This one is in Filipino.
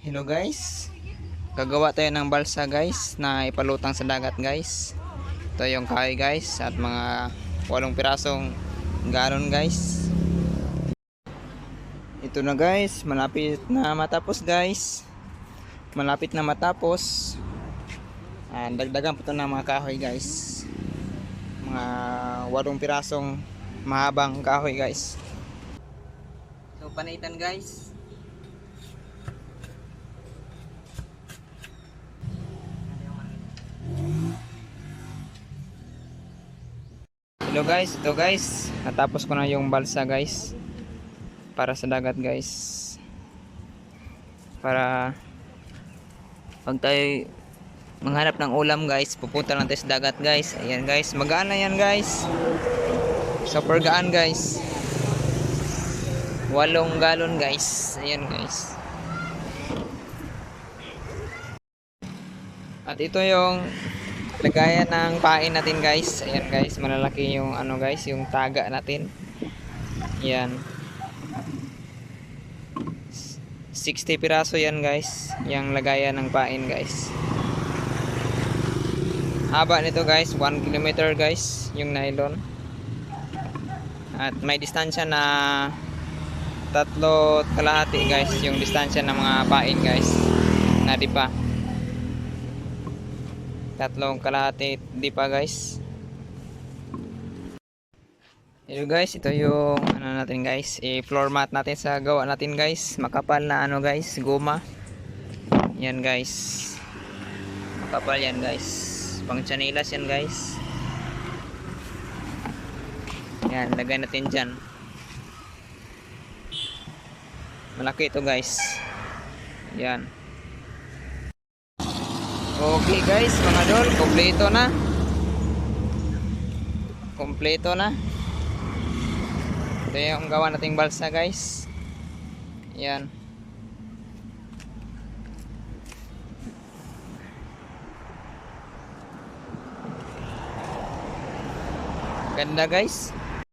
Hello guys. Gagawa tayo ng balsa guys na ipalutang sa dagat guys. Ito yung kahoy guys at mga walong pirasong galon guys. Ito na guys, malapit na matapos guys. Malapit na matapos. Ah, dagdagan po ito ng mga kahoy guys. Mga walong pirasong mahabang kahoy guys. So panitan guys. Hello guys, ito guys. Natapos ko na yung balsa guys. Para sa dagat guys. Para pag tayo manghanap ng ulam guys, pupunta lang tayo sa dagat guys. Ayan guys, magaan na yan guys. Super gaan guys. Walong galon guys. Ayan guys. At ito yung lagayan ng pain natin guys. Ayan guys, malalaki yung ano guys, yung taga natin. Ayan. 60 piraso yan guys, yung lagayan ng pain guys. Haba nito guys, 1 kilometer guys, yung nylon. At may distansya na tatlo at kalahati guys, yung distansya ng mga pain guys. Na di pa tatlong kalahati di pa guys Hello guys, ito yung ano natin guys, i-floor mat natin sa gawa natin guys, makapal na ano guys, guma. Yan guys. Makapal yan guys. Pang chanilas yan guys. Yan, lagay natin dyan. Malaki ito guys. Yan. Okay guys, mga dol, kompleto na. Kompleto na. Ito yung gawa nating balsa guys. Yan. Ganda guys.